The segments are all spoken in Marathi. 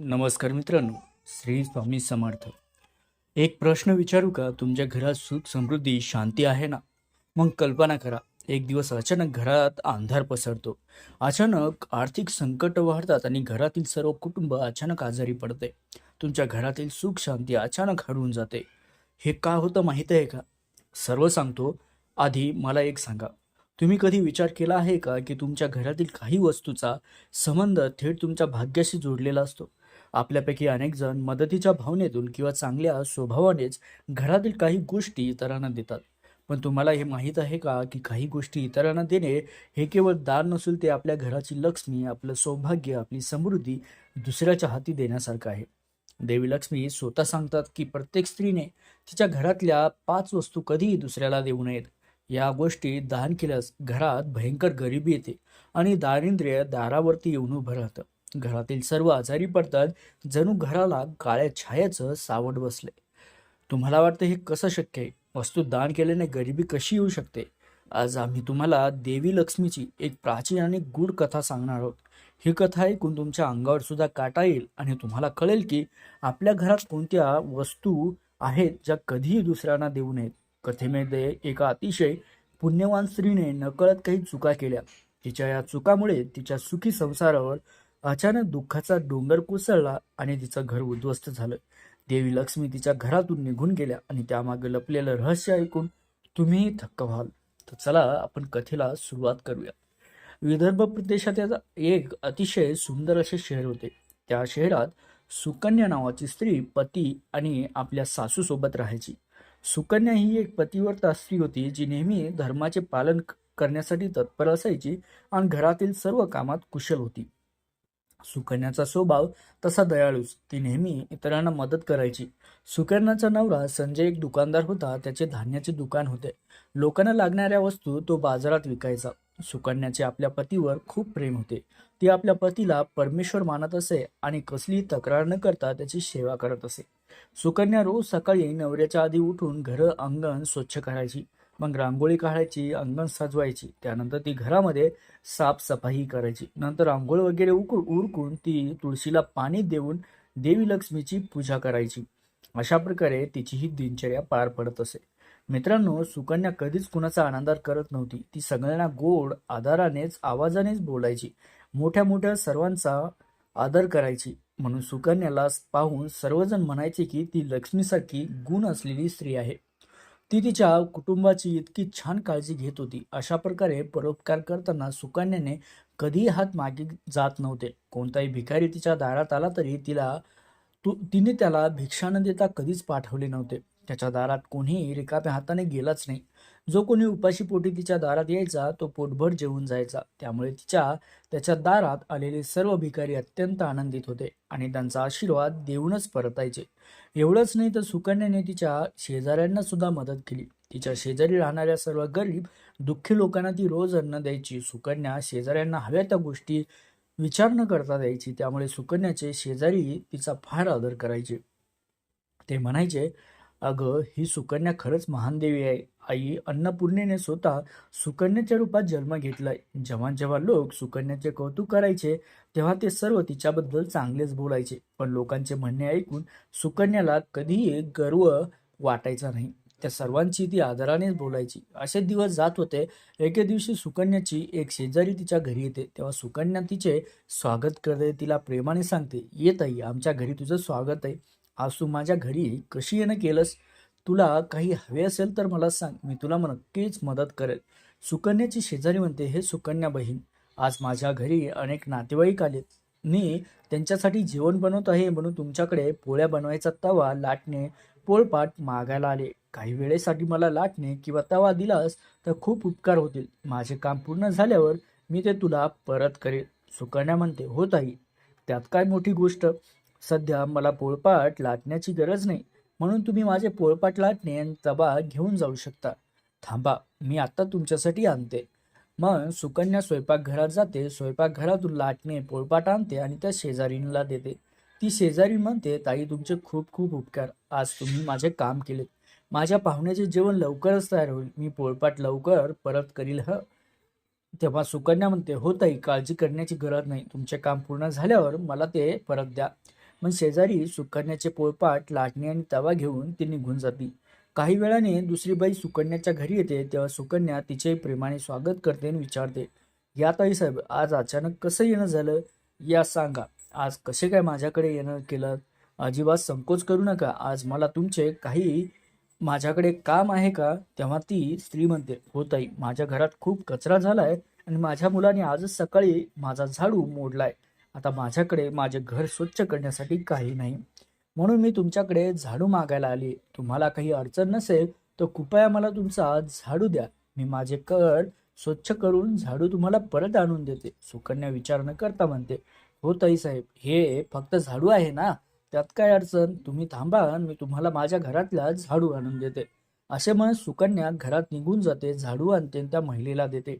नमस्कार मित्रांनो श्री स्वामी समर्थ. एक प्रश्न विचारू का? तुमच्या घरात सुख समृद्धी शांती आहे ना? मग कल्पना करा एक दिवस अचानक घरात अंधार पसरतो. अचानक आर्थिक संकट वाढतात आणि घरातील सर्व कुटुंब अचानक आजारी पडते. तुमच्या घरातील सुख शांती अचानक हरवून जाते. हे का होतं माहीत आहे का? सर्व सांगतो. आधी मला एक सांगा. तुम्ही कधी विचार केला आहे का की तुमच्या घरातील काही वस्तूचा संबंध थेट तुमच्या भाग्याशी जोडलेला असतो? आपल्यापैकी अनेक जण मदतीच्या भावनेतून किंवा चांगल्या स्वभावानेच घरातील काही गोष्टी इतरांना देतात. पण तुम्हाला हे माहीत आहे का की काही गोष्टी इतरांना देणे हे केवळ दान नसून ते आपल्या घराची लक्ष्मी आपलं सौभाग्य आपली समृद्धी दुसऱ्याच्या हाती देण्यासारखं आहे. देवी लक्ष्मी स्वतः सांगतात की प्रत्येक स्त्रीने तिच्या घरातल्या पाच वस्तू कधीही दुसऱ्याला देऊ नयेत. या गोष्टी दान केल्यास घरात भयंकर गरिबी येते आणि दारिद्र्य दारावरती येऊन उभं राहतं. घरातील सर्व आजारी पडतात जणू घराला काळ्या छायाचं सावट बसले. तुम्हाला वाटतं हे कसं शक्य आहे? वस्तू दान केल्याने गरिबी कशी येऊ शकते? आज आम्ही तुम्हाला देवी लक्ष्मीची एक प्राचीन आणि गूढ कथा सांगणार आहोत. ही कथा ऐकून तुमच्या अंगावर सुद्धा काटा येईल आणि तुम्हाला कळेल की आपल्या घरात कोणत्या वस्तू आहेत ज्या कधीही दुसऱ्यांना देऊ नयेत. कथेमध्ये एका अतिशय पुण्यवान स्त्रीने नकळत काही चुका केल्या. तिच्या या चुकामुळे तिच्या सुखी संसारावर अचानक दुःखाचा डोंगर कोसळला आणि तिचं घर उद्ध्वस्त झालं. देवी लक्ष्मी तिच्या घरातून निघून गेल्या आणि त्यामागे लपलेलं रहस्य ऐकून तुम्हीही थक्क व्हाल. तर चला आपण कथेला सुरुवात करूया. विदर्भ प्रदेशात एक अतिशय सुंदर असे शहर होते. त्या शहरात सुकन्या नावाची स्त्री पती आणि आपल्या सासूसोबत राहायची. सुकन्या ही एक पतिव्रता स्त्री होती जी नेहमी धर्माचे पालन करण्यासाठी तत्पर असायची आणि घरातील सर्व कामात कुशल होती. सुकन्याचा स्वभाव तसा दयाळूच. ती नेहमी इतरांना मदत करायची. सुकन्याचा नवरा संजय एक दुकानदार होता. त्याचे धान्याचे दुकान होते. लोकांना लागणाऱ्या वस्तू तो बाजारात विकायचा. सुकन्याचे आपल्या पतीवर खूप प्रेम होते. ती आपल्या पतीला परमेश्वर मानत असे आणि कसलीही तक्रार न करता त्याची सेवा करत असे. सुकन्या रोज सकाळी नवऱ्याच्या आधी उठून घर अंगण स्वच्छ करायची. मग रांगोळी काढायची अंगण सजवायची त्यानंतर ती घरामध्ये साफसफाई करायची. नंतर रांगोळी वगैरे उकू उरकून ती तुळशीला पाणी देऊन देवी लक्ष्मीची पूजा करायची. अशा प्रकारे तिची ही दिनचर्या पार पडत असे. मित्रांनो सुकन्या कधीच कुणाचा आनंदार करत नव्हती. ती सगळ्यांना गोड आदारानेच आवाजानेच बोलायची. मोठ्या मोठ्या सर्वांचा आदर करायची. म्हणून सुकन्याला पाहून सर्वजण म्हणायचे की ती लक्ष्मीसारखी गुण असलेली स्त्री आहे. ती तिच्या कुटुंबाची इतकी छान काळजी घेत होती. अशा प्रकारे परोपकार करताना सुकन्याने कधीही हात मागे जात नव्हते. कोणताही भिकारी तिच्या दारात आला तरी तिला तू तिने त्याला भिक्षा न देता कधीच पाठवले नव्हते. त्याच्या दारात कोणीही रिकाम्या हाताने गेलाच नाही. जो कोणी उपाशी पोटी तिच्या दारात यायचा तो पोटभर जेवून जायचा. त्यामुळे तिच्या त्याच्या दारात आलेले सर्व भिकारी अत्यंत आनंदित होते आणि त्यांचा आशीर्वाद देऊनच परतायचे. एवढंच नाही तर सुकन्याने तिच्या शेजाऱ्यांना सुद्धा मदत केली. तिच्या शेजारी राहणाऱ्या सर्व गरीब दुःखी लोकांना ती रोज अन्न द्यायची. सुकन्या शेजाऱ्यांना हव्या त्या गोष्टी विचार न करता द्यायची. त्यामुळे सुकन्याचे शेजारी तिचा फार आदर करायचे. ते म्हणायचे अगं ही सुकन्या खरंच महान देवी आहे. आई अन्नपूर्णेने स्वतः सुकन्याच्या रूपात जन्म घेतलाय. जेव्हा जेव्हा लोक सुकन्याचे कौतुक करायचे तेव्हा ते सर्व तिच्याबद्दल चांगलेच बोलायचे. पण लोकांचे म्हणणे ऐकून सुकन्याला कधीही गर्व वाटायचा नाही. त्या सर्वांची ती आदरानेच बोलायची. असे दिवस जात होते. एके दिवशी सुकन्याची एक शेजारी तिच्या घरी येते. तेव्हा सुकन्या तिचे स्वागत करते तिला प्रेमाने सांगते येत आई आमच्या घरी तुझं स्वागत आहे. आज तू माझ्या घरी कशी येणं केलंस? तुला काही हवे असेल तर मला सांग. मी तुला नक्कीच मदत करेल. सुकन्याची शेजारी म्हणते हे सुकन्या बहीण आज माझ्या घरी अनेक नातेवाईक आले मी त्यांच्यासाठी जेवण बनवत आहे म्हणून तुमच्याकडे पोळ्या बनवायचा तवा लाटणे पोळपाट मागायला आले. काही वेळेसाठी मला लाटणे किंवा तवा दिलास तर खूप उपकार होतील. माझे काम पूर्ण झाल्यावर मी ते तुला परत करेल. सुकन्या म्हणते हो ताई त्यात काय मोठी गोष्ट? सध्या मला पोळपाट लाटण्याची गरज नाही. म्हणून तुम्ही माझे पोळपाट लाटणे आणि तबा घेऊन जाऊ शकता. थांबा मी आत्ता तुमच्यासाठी आणते. मग सुकन्या स्वयंपाकघरात जाते. स्वयंपाकघरातून लाटणे पोळपाट आणते आणि त्या शेजारीला देते. ती शेजारी म्हणते ताई तुमचे खूप खूप उपकार. आज तुम्ही माझे काम केलेत. माझ्या पाहुण्याचे जेवण लवकरच तयार होईल. मी पोळपाट लवकर परत करील ह? तेव्हा सुकन्या म्हणते हो ताई काळजी करण्याची गरज नाही. तुमचे काम पूर्ण झाल्यावर मला ते परत द्या. मग शेजारी सुकन्याचे पोळपाट लाटणी आणि तवा घेऊन ती निघून जाते. काही वेळाने दुसरी बाई सुकन्याच्या घरी येते तेव्हा सुकन्या तिचे प्रेमाने स्वागत करते आणि विचारते या ताई साहेब आज अचानक कसं येणं झालं? या सांगा. आज कसे काय माझ्याकडे येणं केलं? अजिबात संकोच करू नका. आज मला तुमचे काही माझ्याकडे काम आहे का? तेव्हा ती स्त्री म्हणते हो ताई माझ्या घरात खूप कचरा झालाय आणि माझ्या मुलाने आजच सकाळी माझा झाडू मोडलाय. आता माझ्याकडे माझे घर स्वच्छ करण्यासाठी काही नाही. म्हणून मी तुमच्याकडे झाडू मागायला आली. तुम्हाला काही अडचण नसेल तर कृपया मला तुमचा झाडू द्या. मी माझे कर स्वच्छ करून झाडू तुम्हाला परत आणून देते. सुकन्या विचार न करता म्हणते हो ताई साहेब हे फक्त झाडू आहे ना? त्यात काय अडचण? तुम्ही थांबा आणि मी तुम्हाला माझ्या घरातला झाडू आणून देते. असे म्हणत सुकन्या घरात निघून जाते झाडू आणते आणि त्या महिलेला देते.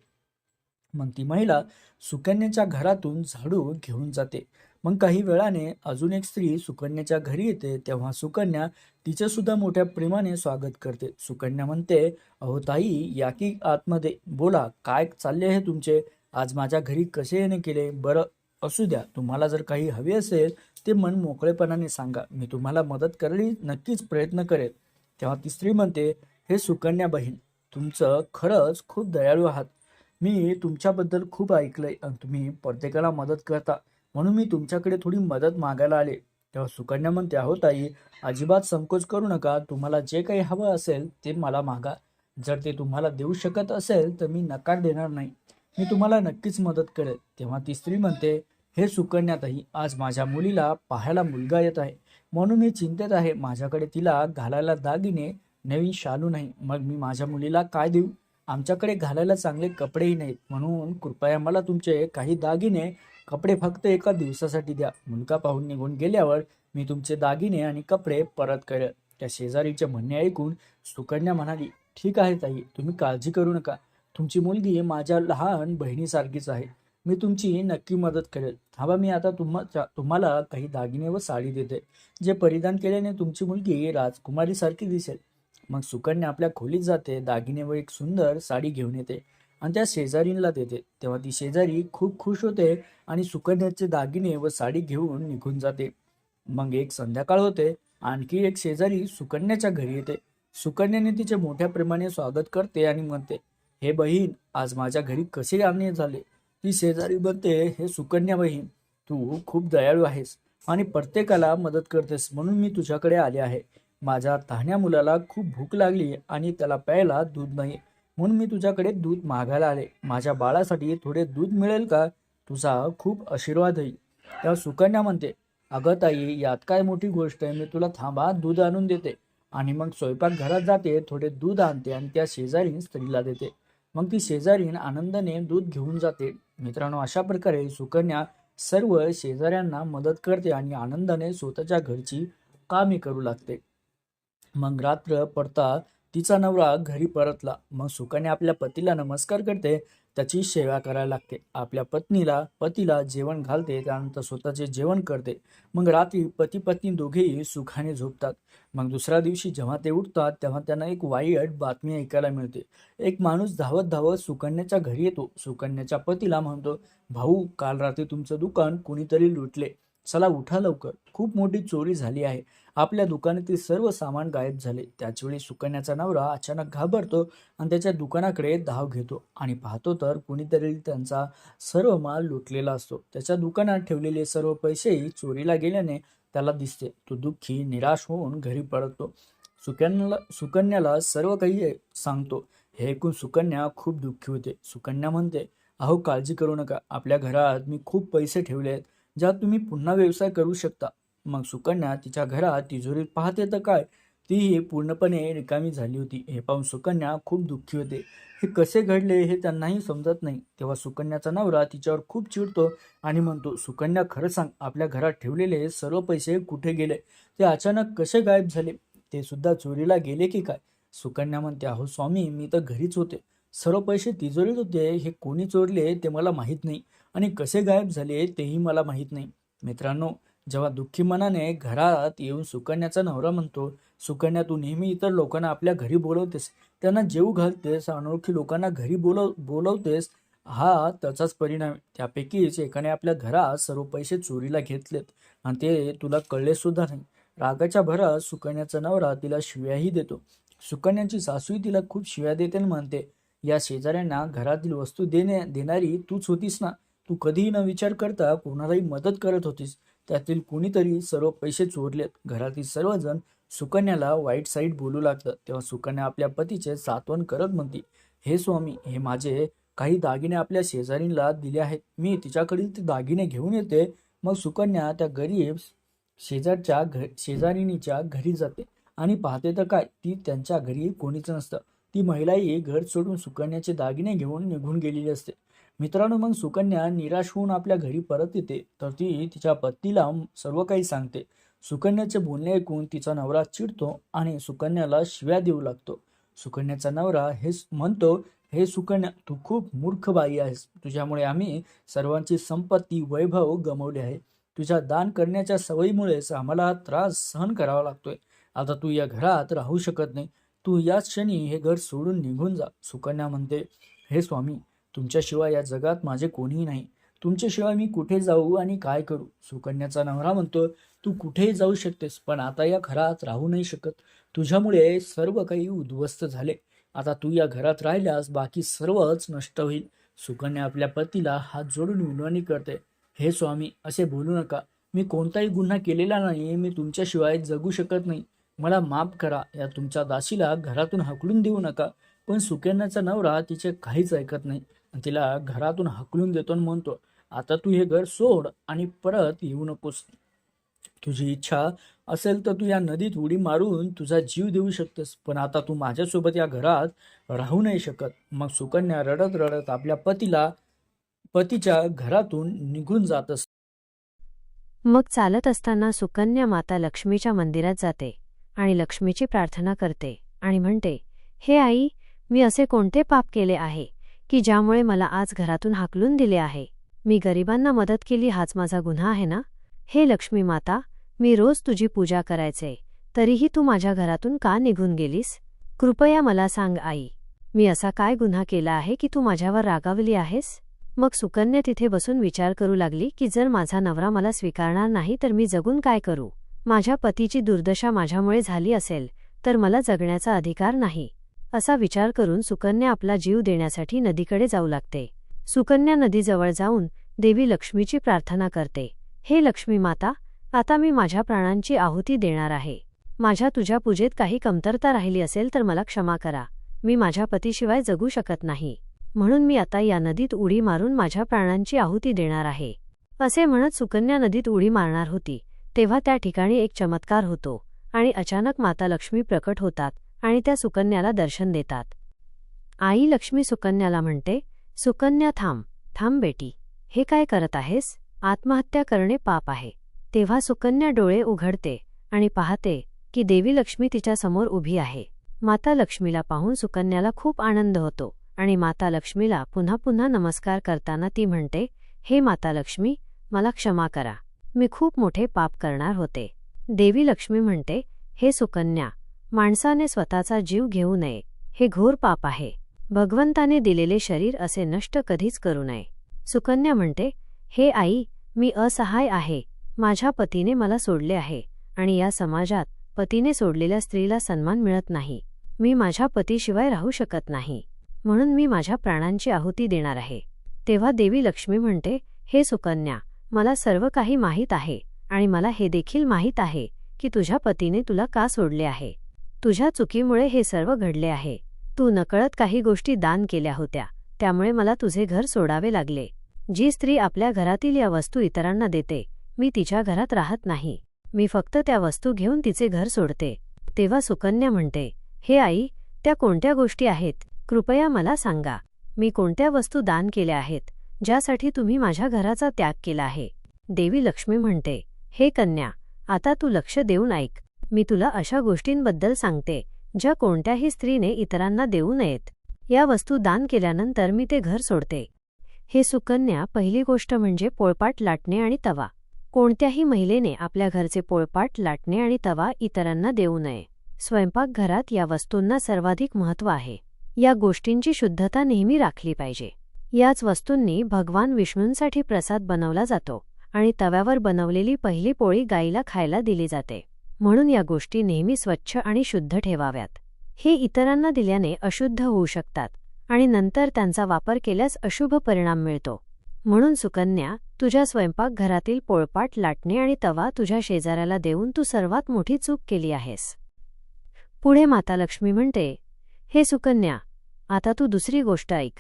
मग ती महिला सुकन्याच्या घरातून झाडू घेऊन जाते. मग काही वेळाने अजून एक स्त्री सुकन्याच्या घरी येते तेव्हा सुकन्या तिचे सुद्धा मोठ्या प्रेमाने स्वागत करते. सुकन्या म्हणते अहो ताई या की आतमध्ये. बोला काय चालले आहे तुमचे? आज माझ्या घरी कसे येणे केले? बरं असू द्या. तुम्हाला जर काही हवे असेल ते मन मोकळेपणाने सांगा. मी तुम्हाला मदत करली नक्कीच प्रयत्न करेल तेव्हा ती स्त्री म्हणते हे सुकन्या बहीण तुमचं खरंच खूप दयाळू आहात. मी तुमच्याबद्दल खूप ऐकलंय आणि तुम्ही प्रत्येकाला मदत करता. म्हणून मी तुमच्याकडे थोडी मदत मागायला आले. तेव्हा सुकन्या म्हणते आहो ताई अजिबात संकोच करू नका. तुम्हाला जे काही हवं असेल ते मला मागा. जर ते तुम्हाला देऊ शकत असेल तर मी नकार देणार नाही. मी तुम्हाला नक्कीच मदत करेल. तेव्हा ती स्त्री म्हणते हे सुकन्याताई आज माझ्या मुलीला पाहायला मुलगा येत आहे. म्हणून मी चिंतेत आहे. माझ्याकडे तिला घालायला दागिने नवीन शालू नाही. मग मी माझ्या मुलीला काय देऊ? आमच्याकडे घालायला चांगले कपडेही नाहीत. म्हणून कृपया मला तुमचे काही दागिने कपडे फक्त एका दिवसासाठी द्या. मुलगा पाहून निघून गेल्यावर मी तुमचे दागिने आणि कपडे परत करेल. त्या शेजारीचे म्हणणे ऐकून सुकन्या म्हणाली ठीक आहे ताई तुम्ही काळजी करू नका. तुमची मुलगी माझ्या लहान बहिणीसारखीच आहे. मी तुमची नक्की मदत करेल. हवा मी आता तुम्हा तुम्हाला काही दागिने व साडी देते. जे परिधान केल्याने तुमची मुलगी राजकुमारीसारखी दिसेल. मग सुकन्या आपल्या खोलीत जाते दागिने व एक सुंदर साडी घेऊन येते आणि त्या शेजारींला देते. तेव्हा ती शेजारी खूप खुश होते आणि सुकन्याचे दागिने व साडी घेऊन निघून जाते. मग एक संध्याकाळ होते आणखी एक शेजारी सुकन्याच्या घरी येते. सुकन्याने तिचे मोठ्या प्रेमाने स्वागत करते आणि म्हणते हे बहीण आज माझ्या घरी कसे आणणे झाले? ती शेजारी म्हणते हे सुकन्या बहीण तू खूप दयाळू आहेस आणि प्रत्येकाला मदत करतेस म्हणून मी तुझ्याकडे आले आहे. माझ्या तहाण्या मुलाला खूप भूक लागली आणि त्याला प्यायला दूध नाही. म्हणून मी तुझ्याकडे दूध मागायला आले. माझ्या बाळासाठी थोडे दूध मिळेल का? तुझा खूप आशीर्वाद होईल तेव्हा सुकन्या म्हणते अगं ताई यात काय मोठी गोष्ट आहे. मी तुला थांबा दूध आणून देते. आणि मग स्वयंपाक घरात जाते थोडे दूध आणते आणि त्या शेजारीन स्त्रीला देते. मग ती शेजारीन आनंदाने दूध घेऊन जाते. मित्रांनो अशा प्रकारे सुकन्या सर्व शेजाऱ्यांना मदत करते आणि आनंदाने स्वतःच्या घरची कामे करू लागते. मग रात्र पडता तिचा नवरा घरी परतला. मग सुखाने आपल्या पतीला नमस्कार करते. त्याची सेवा करायला लागते. आपल्या पत्नीला पतीला जेवण घालते. त्यानंतर स्वतःचे जेवण करते. मग रात्री पती पत्नी दोघेही सुखाने झोपतात. मग दुसऱ्या दिवशी जेव्हा ते उठतात तेव्हा त्यांना एक वाईट बातमी ऐकायला मिळते. एक माणूस धावत धावत सुकन्याच्या घरी येतो. सुकन्याच्या पतीला म्हणतो भाऊ काल रात्री तुमचं दुकान कुणीतरी लुटले. चला उठा लवकर. खूप मोठी चोरी झाली आहे. आपल्या दुकानातील सर्व सामान गायब झाले. त्याचवेळी सुकन्याचा नवरा अचानक घाबरतो आणि त्याच्या दुकानाकडे धाव घेतो आणि पाहतो तर कुणीतरी त्यांचा सर्व माल लुटलेला असतो. त्याच्या दुकानात ठेवलेले सर्व पैसेही चोरीला गेल्याने त्याला दिसते. तो दुःखी निराश होऊन घरी पडतो सुकन्याला सुकन्याला सर्व काही सांगतो. हे ऐकून सुकन्या खूप दुःखी होते. सुकन्या म्हणते अहो काळजी करू नका. आपल्या घरात मी खूप पैसे ठेवले आहेत. ज्यात तुम्ही पुन्हा व्यवसाय करू शकता. मग सुकन्या तिच्या घरात तिजोरीत पाहते तर काय? तीही पूर्णपणे रिकामी झाली होती. हे पाहून सुकन्या खूप दुःखी होते. हे कसे घडले हे त्यांनाही समजत नाही. तेव्हा सुकन्याचा नवरा तिच्यावर खूप चिडतो आणि म्हणतो सुकन्या खरं सांग आपल्या घरात ठेवलेले सर्व पैसे कुठे गेले? ते अचानक कसे गायब झाले? ते सुद्धा चोरीला गेले की काय? सुकन्या म्हणते अहो स्वामी मी तर घरीच होते. सर्व पैसे तिजोरीत होते. हे कोणी चोरले ते मला माहीत नाही. आणि कसे गायब झाले तेही मला माहीत नाही. मित्रांनो जेव्हा दुःखी मनाने घरात येऊन सुकन्याचा नवरा म्हणतो सुकन्या तू नेहमी इतर लोकांना आपल्या घरी बोलवतेस. त्यांना जेव घालतेस अनोळखी लोकांना घरी बोलव बोलवतेस. हा त्याचाच परिणाम त्यापैकीच एकाने आपल्या घरात सर्व पैसे चोरीला घेतलेत आणि ते तुला कळले सुद्धा नाही. रागाच्या भरात सुकन्याचा नवरा तिला शिव्याही देतो. सुकन्याची सासूही तिला खूप शिव्या देते आणि म्हणते या शेजाऱ्यांना घरातील वस्तू देणे देणारी तूच होतीस ना. तू कधीही न विचार करता कोणालाही मदत करत होतीस. त्यातील कुणीतरी सर्व पैसे चोरलेत. घरातील सर्वजण सुकन्याला वाईट साईड बोलू लागतात तेव्हा सुकन्या आपल्या पतीचे सात्वन करत म्हणते हे स्वामी हे माझे काही दागिने आपल्या शेजारीला दिले आहेत. मी तिच्याकडील ते दागिने घेऊन येते. मग सुकन्या त्या गरीब शेजारच्या घ शेजारिणीच्या घरी जाते आणि पाहते तर काय ती त्यांच्या घरी कोणीच नसतं. ती महिलाही घर सोडून सुकन्याचे दागिने घेऊन निघून गेलेली असते. मित्रांनो मग सुकन्या निराश होऊन आपल्या घरी परत येते तर ती तिच्या पतीला सर्व काही सांगते. सुकन्याचे बोलणे ऐकून तिचा नवरा चिडतो आणि सुकन्याला शिव्या देऊ लागतो. सुकन्याचा नवरा हे म्हणतो हे सुकन्या तू खूप मूर्ख बाई आहेस. तुझ्यामुळे आम्ही सर्वांची संपत्ती वैभव गमावले आहे. तुझ्या दान करण्याच्या सवयीमुळेच आम्हाला त्रास सहन करावा लागतोय. आता तू या घरात राहू शकत नाही. तू याच क्षणी हे घर सोडून निघून जा. सुकन्या म्हणते हे स्वामी तुमच्याशिवाय या जगात माझे कोणीही नाही. तुमच्याशिवाय मी कुठे जाऊ आणि काय करू? सुकन्याचा नवरा म्हणतो तू कुठेही जाऊ शकतेस पण आता या घरात राहू नाही शकत. तुझ्यामुळे सर्व काही उद्ध्वस्त झाले. आता तू या घरात राहिल्यास बाकी सर्वच नष्ट होईल. सुकन्या आपल्या पतीला हात जोडून विनवणी करते हे स्वामी असे बोलू नका. मी कोणताही गुन्हा केलेला नाही मी तुमच्याशिवाय जगू शकत नाही. मला माफ करा. या तुमच्या दासीला घरातून हकलून देऊ नका. पण सुकन्याचा नवरा तिचे काहीच ऐकत नाही. तिला घरातून हकलून देतो आणि म्हणतो आता तू हे घर सोड आणि परत येऊ नकोस. तुझी इच्छा असेल तर तू या नदीत उडी मारून तुझा जीव देऊ शकतेस पण आता तू माझ्यासोबत या घरात राहू नाही शकत. मग सुकन्या रडत रडत आपल्या पतीला पतीच्या घरातून निघून जात असते मग चालत असताना सुकन्या माता लक्ष्मीच्या मंदिरात जाते आणि लक्ष्मीची प्रार्थना करते आणि म्हणते हे आई मी असे कोणते पाप केले आहे? की ज्यामुळे मला आज घरातून हाकलून दिले आहे. मी गरिबांना मदत केली हाच माझा गुन्हा आहे ना? हे लक्ष्मी माता मी रोज तुझी पूजा करायचे. तरीही तू माझ्या घरातून का निघून गेलीस? कृपया मला सांग आई. मी असा काय गुन्हा केला आहे की तू माझ्यावर रागावली आहेस? मग सुकन्या तिथे बसून विचार करू लागली की जर माझा नवरा मला स्वीकारणार नाही तर मी जगून काय करू? माझ्या पतीची दुर्दशा माझ्यामुळे झाली असेल तर मला जगण्याचा अधिकार नाही. असा विचार करून सुकन्या आपला जीव देण्यासाठी नदीकडे जाऊ लागते. सुकन्या नदीजवळ जाऊन देवी लक्ष्मीची प्रार्थना करते. हे लक्ष्मी माता आता मी माझ्या प्राणांची आहुती देणार आहे. माझ्या तुझ्या पूजेत काही कमतरता राहिली असेल तर मला क्षमा करा. मी माझ्या पतीशिवाय जगू शकत नाही. म्हणून मी आता या नदीत उडी मारून माझ्या प्राणांची आहुती देणार आहे. असे म्हणत सुकन्या नदीत उडी मारणार होती. तेव्हा त्या ठिकाणी एक चमत्कार होतो आणि अचानक माता लक्ष्मी प्रकट होतात. आणि त्या सुकन्याला दर्शन देतात. आई लक्ष्मी सुकन्याला म्हणते सुकन्या थांब थांब बेटी. हे काय करत आहेस? आत्महत्या करणे पाप आहे तेव्हा सुकन्या डोळे उघडते आणि पाहते की देवी लक्ष्मी तिच्यासमोर उभी आहे. माता लक्ष्मीला पाहून सुकन्याला खूप आनंद होतो आणि माता लक्ष्मीला पुन्हा पुन्हा नमस्कार करताना ती म्हणते हे माता लक्ष्मी मला क्षमा करा. मी खूप मोठे पाप करणार होते. देवी लक्ष्मी म्हणते हे सुकन्या माणसाने स्वतःचा जीव घेऊ नये हे घोर पाप आहे. भगवंताने दिलेले शरीर असे नष्ट कधीच करू नये. सुकन्या म्हणते हे आई मी असहाय आहे. माझ्या पतीने मला सोडले आहे आणि या समाजात पतीने सोडलेल्या स्त्रीला सन्मान मिळत नाही. मी माझ्या पतीशिवाय राहू शकत नाही. म्हणून मी माझ्या प्राणांची आहुती देणार आहे. तेव्हा देवी लक्ष्मी म्हणते हे सुकन्या मला सर्व काही माहीत आहे आणि मला हे देखील माहीत आहे की तुझ्या पतीने तुला का सोडले आहे? तुझ्या चुकीमुळे हे सर्व घडले आहे. तू नकळत काही गोष्टी दान केल्या होत्या. त्यामुळे मला तुझे घर सोडावे लागले. जी स्त्री आपल्या घरातील या वस्तू इतरांना देते मी तिच्या घरात राहत नाही. मी फक्त त्या वस्तू घेऊन तिचे घर सोडते. तेव्हा सुकन्या म्हणते हे आई त्या कोणत्या गोष्टी आहेत? कृपया मला सांगा. मी कोणत्या वस्तू दान केल्या आहेत ज्यासाठी तुम्ही माझ्या घराचा त्याग केला आहे? देवी लक्ष्मी म्हणते हे कन्या आता तू लक्ष देऊन ऐक. मी तुला अशा गोष्टींबद्दल सांगते ज्या कोणत्याही स्त्रीने इतरांना देऊ नयेत. या वस्तू दान केल्यानंतर मी ते घर सोडते. हे सुकन्या पहिली गोष्ट म्हणजे पोळपाट लाटणे आणि तवा. कोणत्याही महिलेने आपल्या घरचे पोळपाट लाटणे आणि तवा इतरांना देऊ नये. स्वयंपाकघरात या वस्तूंना सर्वाधिक महत्त्व आहे. या गोष्टींची शुद्धता नेहमी राखली पाहिजे. याच वस्तूंनी भगवान विष्णूंसाठी प्रसाद बनवला जातो आणि तव्यावर बनवलेली पहिली पोळी गाईला खायला दिली जाते. म्हणून या गोष्टी नेहमी स्वच्छ आणि शुद्ध ठेवाव्यात. हे इतरांना दिल्याने अशुद्ध होऊ शकतात आणि नंतर त्यांचा वापर केल्यास अशुभ परिणाम मिळतो. म्हणून सुकन्या तुझ्या स्वयंपाकघरातील पोळपाट लाटणे आणि तवा तुझ्या शेजाऱ्याला देऊन तू सर्वात मोठी चूक केली आहेस. पुढे माता लक्ष्मी म्हणते हे सुकन्या आता तू दुसरी गोष्ट ऐक.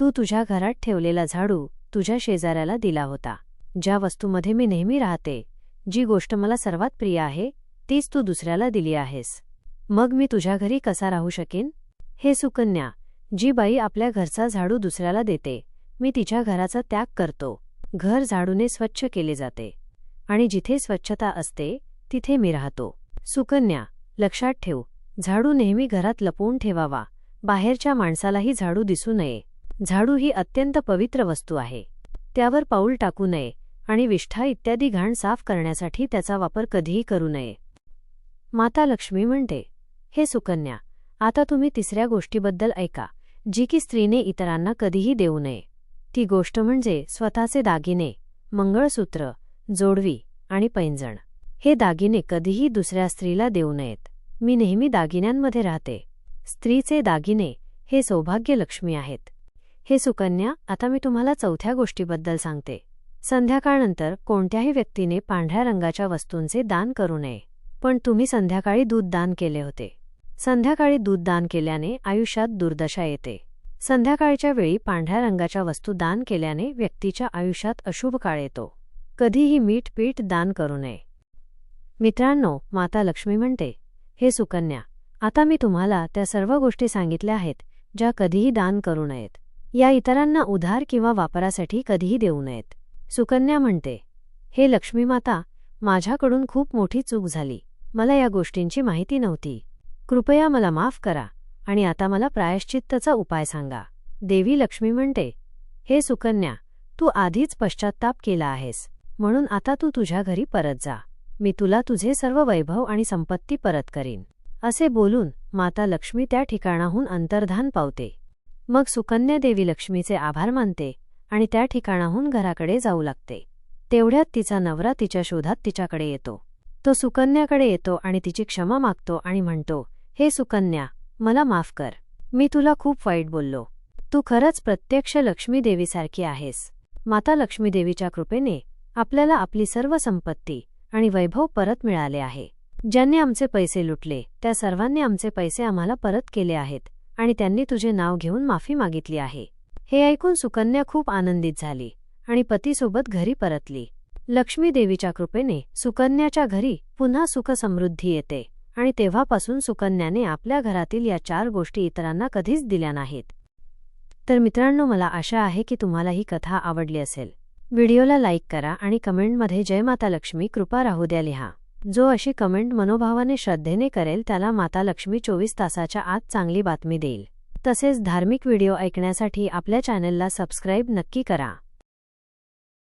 तू तुझ्या घरात ठेवलेला झाडू तुझ्या शेजाऱ्याला दिला होता. ज्या वस्तूमध्ये मी नेहमी राहते जी गोष्ट मला सर्वात प्रिय आहे तीच तू दुसऱ्याला दिली आहेस. मग मी तुझ्या घरी कसा राहू शकेन? हे सुकन्या जी बाई आपल्या घरचा झाडू दुसऱ्याला देते मी तिच्या घराचा त्याग करतो. घर झाडूने स्वच्छ केले जाते. आणि जिथे स्वच्छता असते तिथे मी राहतो. सुकन्या लक्षात ठेव झाडू नेहमी घरात लपवून ठेवावा. बाहेरच्या माणसालाही झाडू दिसू नये. झाडू ही अत्यंत पवित्र वस्तू आहे. त्यावर पाऊल टाकू नये आणि विष्ठा इत्यादी घाण साफ करण्यासाठी त्याचा वापर कधीही करू नये. माता लक्ष्मी म्हणते हे सुकन्या आता तुम्ही तिसऱ्या गोष्टीबद्दल ऐका जी की स्त्रीने इतरांना कधीही देऊ नये. ती गोष्ट म्हणजे स्वतःचे दागिने मंगळसूत्र जोडवी आणि पैंजण. हे दागिने कधीही दुसऱ्या स्त्रीला देऊ नयेत. मी नेहमी दागिन्यांमध्ये राहते. स्त्रीचे दागिने हे सौभाग्य लक्ष्मी आहेत. हे सुकन्या आता मी तुम्हाला चौथ्या गोष्टीबद्दल सांगते. संध्याकाळनंतर कोणत्याही व्यक्तीने पांढऱ्या रंगाच्या वस्तूंचे दान करू नये. पण तुम्ही संध्याकाळी दूध दान केले होते. संध्याकाळी दूध दान केल्याने आयुष्यात दुर्दशा येते. संध्याकाळच्या वेळी पांढऱ्या रंगाच्या वस्तू दान केल्याने व्यक्तीच्या आयुष्यात अशुभ काळ येतो. कधीही मीठ पीठ दान करू नये. मित्रांनो माता लक्ष्मी म्हणते हे सुकन्या आता मी तुम्हाला त्या सर्व गोष्टी सांगितल्या आहेत ज्या कधीही दान करू नयेत. या इतरांना उधार किंवा वापरासाठी कधीही देऊ नयेत. सुकन्या म्हणते हे लक्ष्मी माता माझ्याकडून खूप मोठी चूक झाली. मला या गोष्टींची माहिती नव्हती. कृपया मला माफ करा आणि आता मला प्रायश्चित्तचा उपाय सांगा. देवी लक्ष्मी म्हणते हे सुकन्या तू आधीच पश्चात्ताप केला आहेस. म्हणून आता तू तुझ्या घरी परत जा. मी तुला तुझे सर्व वैभव आणि संपत्ती परत करीन. असे बोलून माता लक्ष्मी त्या ठिकाणाहून अंतर्धान पावते. मग सुकन्या देवी लक्ष्मीचे आभार मानते आणि त्या ठिकाणाहून घराकडे जाऊ लागते. तेवढ्यात तिचा नवरा तिच्या शोधात तिच्याकडे येतो. तो सुकन्याकडे येतो आणि तिची क्षमा मागतो आणि म्हणतो हे सुकन्या मला माफ कर. मी तुला खूप वाईट बोललो. तू खरंच प्रत्यक्ष लक्ष्मीदेवीसारखी आहेस. माता लक्ष्मीदेवीच्या कृपेने आपल्याला आपली सर्व संपत्ती आणि वैभव परत मिळाले आहे. ज्यांनी आमचे पैसे लुटले त्या सर्वांनी आमचे पैसे आम्हाला परत केले आहेत आणि त्यांनी तुझे नाव घेऊन माफी मागितली आहे. हे ऐकून सुकन्या खूप आनंदित झाली आणि पतीसोबत घरी परतली. लक्ष्मी देवीच्या कृपेने सुकन्याच्या घरी पुन्हा सुखसमृद्धी येते आणि तेव्हापासून सुकन्याने आपल्या घरातील या चार गोष्टी इतरांना कधीच दिल्या नाहीत. तर मित्रांनो मला आशा आहे की तुम्हाला ही कथा आवडली असेल. व्हिडिओला लाईक करा आणि कमेंटमध्ये जय माता लक्ष्मी कृपा राहू द्या लिहा. जो अशी कमेंट मनोभावाने श्रद्धेने करेल त्याला माता लक्ष्मी चोवीस तासाच्या आत चांगली बातमी देईल. तसेच धार्मिक व्हिडिओ ऐकण्यासाठी आपल्या चॅनलला सबस्क्राईब नक्की करा.